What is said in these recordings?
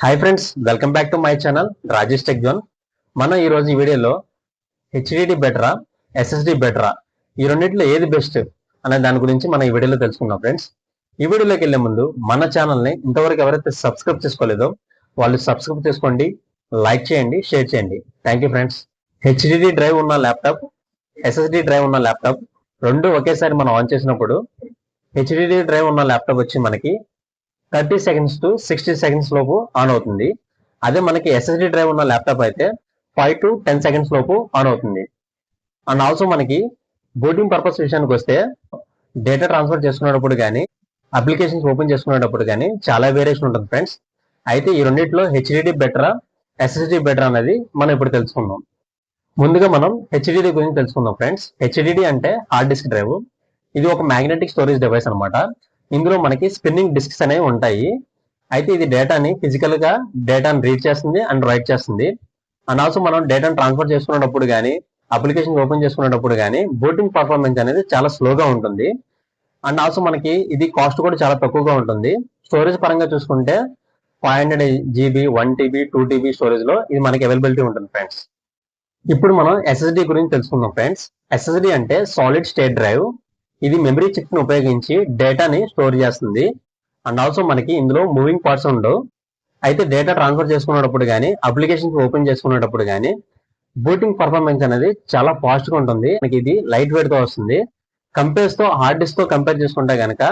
Hi friends welcome back to my channel Rajesh tech zone మనం ఈ ఈ వీడియోలో హెచ్డిడి బెటరా ఎస్ఎస్డి బెటరా ఈ రెండింటిలో ఏది బెస్ట్ అనే దాని గురించి మనం ఈ వీడియోలో తెలుసుకుందాం ఫ్రెండ్స్ ఈ వీడియోలోకి వెళ్ళే ముందు మన ఛానల్ని ఇంతవరకు ఎవరైతే సబ్స్క్రైబ్ చేసుకోలేదో వాళ్ళు సబ్స్క్రైబ్ చేసుకోండి లైక్ చేయండి షేర్ చేయండి. Thank you friends HDD drive ఉన్న ల్యాప్టాప్ ఎస్ఎస్డి డ్రైవ్ ఉన్న ల్యాప్టాప్ రెండు ఒకేసారి మనం ఆన్ చేసినప్పుడు హెచ్డిడి డ్రైవ్ ఉన్న ల్యాప్టాప్ వచ్చి మనకి thirty seconds to sixty seconds లోపు ఆన్ అవుతుంది. అదే మనకి ఎస్ఎస్డి డ్రైవ్ ఉన్న ల్యాప్టాప్ అయితే ఫైవ్ టు టెన్ సెకండ్స్ లోపు ఆన్ అవుతుంది. అండ్ ఆల్సో మనకి బూటింగ్ పర్పస్ విషయానికి వస్తే డేటా ట్రాన్స్ఫర్ చేసుకునేటప్పుడు కానీ అప్లికేషన్స్ ఓపెన్ చేసుకునేటప్పుడు కానీ చాలా వేరియేషన్ ఉంటుంది ఫ్రెండ్స్ అయితే ఈ రెండింటిలో హెచ్డిడి బెటరా ఎస్ఎస్డి బెటర్ అనేది మనం ఇప్పుడు తెలుసుకుందాం. ముందుగా మనం హెచ్డిడి గురించి తెలుసుకుందాం ఫ్రెండ్స్ హెచ్డిడి అంటే హార్డ్ డిస్క్ డ్రైవ్ ఇది ఒక మ్యాగ్నెటిక్ స్టోరేజ్ డివైస్ అన్నమాట. ఇందులో మనకి స్పిన్నింగ్ డిస్క్స్ అనేవి ఉంటాయి. అయితే ఇది డేటాని ఫిజికల్గా డేటాని రీడ్ చేస్తుంది అండ్ రైట్ చేస్తుంది. అండ్ ఆల్సో మనం డేటాను ట్రాన్స్ఫర్ చేసుకునేటప్పుడు కానీ అప్లికేషన్ ఓపెన్ చేసుకునేటప్పుడు కానీ బోటింగ్ పర్ఫార్మెన్స్ అనేది చాలా స్లోగా ఉంటుంది. అండ్ ఆల్సో మనకి ఇది కాస్ట్ కూడా చాలా తక్కువగా ఉంటుంది. స్టోరేజ్ పరంగా చూసుకుంటే five hundred GB one TB two TB స్టోరేజ్లో ఇది మనకి అవైలబిలిటీ ఉంటుంది ఫ్రెండ్స్ ఇప్పుడు మనం ఎస్ఎస్డి గురించి తెలుసుకుందాం ఫ్రెండ్స్ ఎస్ఎస్డి అంటే సాలిడ్ స్టేట్ డ్రైవ్ ఇది మెమరీ చిప్ని ఉపయోగించి డేటాని స్టోర్ చేస్తుంది. అండ్ ఆల్సో మనకి ఇందులో మూవింగ్ పార్ట్స్ ఉండవు. అయితే డేటా ట్రాన్స్ఫర్ చేసుకునేటప్పుడు కానీ అప్లికేషన్స్ ఓపెన్ చేసుకునేటప్పుడు కానీ బూటింగ్ పర్ఫార్మెన్స్ అనేది చాలా ఫాస్ట్గా ఉంటుంది. మనకి ఇది లైట్ వెయిట్తో వస్తుంది. కంపేర్స్తో హార్డ్ డిస్క్తో కంపేర్ చేసుకుంటే కనుక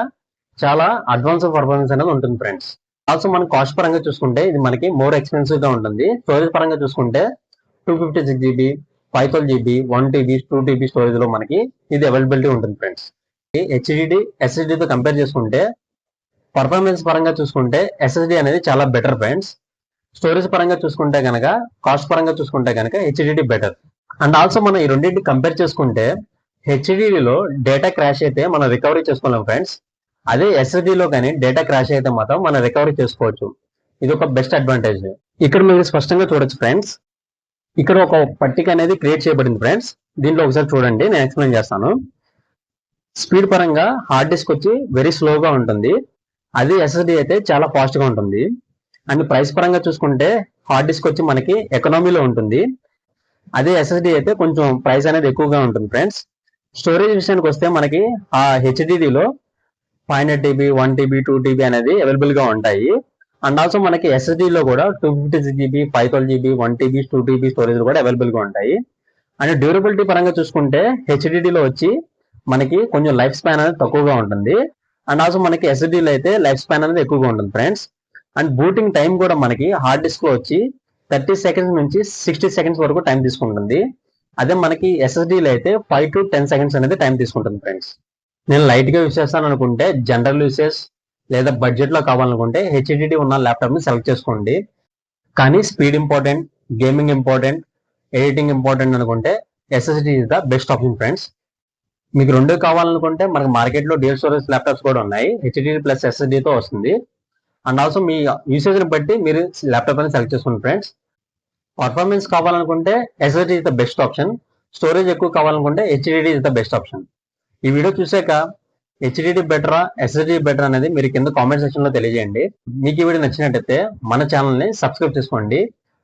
చాలా అడ్వాన్స్ పర్ఫార్మెన్స్ అనేది ఉంటుంది ఫ్రెండ్స్ ఆల్సో మనం కాస్ట్ పరంగా చూసుకుంటే ఇది మనకి మోర్ ఎక్స్పెన్సివ్గా ఉంటుంది. స్టోరేజ్ పరంగా చూసుకుంటే two fifty six GB five twelve GB one TB two TB స్టోరేజ్లో మనకి ఇది అవైలబిలిటీ ఉంటుంది ఫ్రెండ్స్ హెచ్డిడి ఎస్ఎస్డితో కంపేర్ చేసుకుంటే పర్ఫార్మెన్స్ పరంగా చూసుకుంటే ఎస్ఎస్డి అనేది చాలా బెటర్ ఫ్రెండ్స్ స్టోరేజ్ పరంగా చూసుకుంటే కనుక కాస్ట్ పరంగా చూసుకుంటే కనుక హెచ్డిడి బెటర్ అండ్ ఆల్సో మనం ఈ రెండింటి కంపేర్ చేసుకుంటే హెచ్డిడిలో డేటా క్రాష్ అయితే మనం రికవరీ చేసుకోలేం ఫ్రెండ్స్ అదే ఎస్ఎస్డిలో లో కానీ డేటా క్రాష్ అయితే మాత్రం మనం రికవరీ చేసుకోవచ్చు. ఇది ఒక బెస్ట్ అడ్వాంటేజ్ ఇక్కడ మీరు స్పష్టంగా చూడొచ్చు ఫ్రెండ్స్ ఇక్కడ ఒక పట్టిక అనేది క్రియేట్ చేయబడింది ఫ్రెండ్స్ దీంట్లో ఒకసారి చూడండి నేను ఎక్స్ప్లెయిన్ చేస్తాను. స్పీడ్ పరంగా హార్డ్ డిస్క్ వచ్చి వెరీ స్లోగా ఉంటుంది. అది ఎస్ఎస్డి అయితే చాలా ఫాస్ట్గా ఉంటుంది. అండ్ ప్రైస్ పరంగా చూసుకుంటే హార్డ్ డిస్క్ వచ్చి మనకి ఎకనామీలో ఉంటుంది. అదే ఎస్ఎస్డి అయితే కొంచెం ప్రైస్ అనేది ఎక్కువగా ఉంటుంది ఫ్రెండ్స్ స్టోరేజ్ విషయానికి వస్తే మనకి ఆ హెచ్డిడిలో five hundred TB one TB two TB అనేది అవైలబుల్గా ఉంటాయి. అండ్ ఆల్సో మనకి ఎస్ఎస్డీలో కూడా two fifty six GB five twelve GB one TB two TB storage కూడా అవైలబుల్గా ఉంటాయి. అండ్ డ్యూరబిలిటీ పరంగా చూసుకుంటే హెచ్డిడిలో వచ్చి మనకి కొంచెం లైఫ్ స్పాన్ అనేది తక్కువగా ఉంటుంది. అండ్ ఆల్సో మనకి ఎస్ఎస్డీలు అయితే లైఫ్ స్పాన్ అనేది ఎక్కువగా ఉంటుంది ఫ్రెండ్స్. అండ్ బూటింగ్ టైం కూడా మనకి హార్డ్ డిస్క్లో వచ్చి థర్టీ సెకండ్స్ నుంచి సిక్స్టీ సెకండ్స్ వరకు టైం తీసుకుంటుంది. అదే మనకి ఎస్ఎస్డీలు అయితే ఫైవ్ టు టెన్ సెకండ్స్ అనేది టైం తీసుకుంటుంది ఫ్రెండ్స్. నేను లైట్గా యూస్ చేస్తాను అనుకుంటే జనరల్ యూసెస్ లేదా బడ్జెట్లో కావాలనుకుంటే హెచ్డిడి ఉన్న ల్యాప్టాప్ని సెలెక్ట్ చేసుకోండి. కానీ speed important gaming important editing important అనుకుంటే SSD is the best option friends మీకు రెండు కావాలనుకుంటే మనకి మార్కెట్లో డిఎల్ స్టోరేజ్ ల్యాప్టాప్స్ కూడా ఉన్నాయి. హెచ్డిడి ప్లస్ ఎస్ఎస్డితో వస్తుంది. అండ్ ఆల్సో మీ యూసేజ్ని బట్టి మీరు ల్యాప్టాప్ అని సెలెక్ట్ చేసుకోండి ఫ్రెండ్స్ పర్ఫార్మెన్స్ కావాలనుకుంటే SSD is the best option storage ఎక్కువ కావాలనుకుంటే HDD is the best option ఈ వీడియో చూసాక హెచ్డిడి బెటరా ఎస్ఎస్డి బెటర్ అనేది మీరు కింద కామెంట్ సెక్షన్లో తెలియజేయండి. మీకు ఈ వీడియో నచ్చినట్టయితే మన ఛానల్ని సబ్స్క్రైబ్ చేసుకోండి.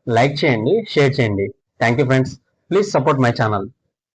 లైక్ చేయండి షేర్ చేయండి. Thank you friends please support my channel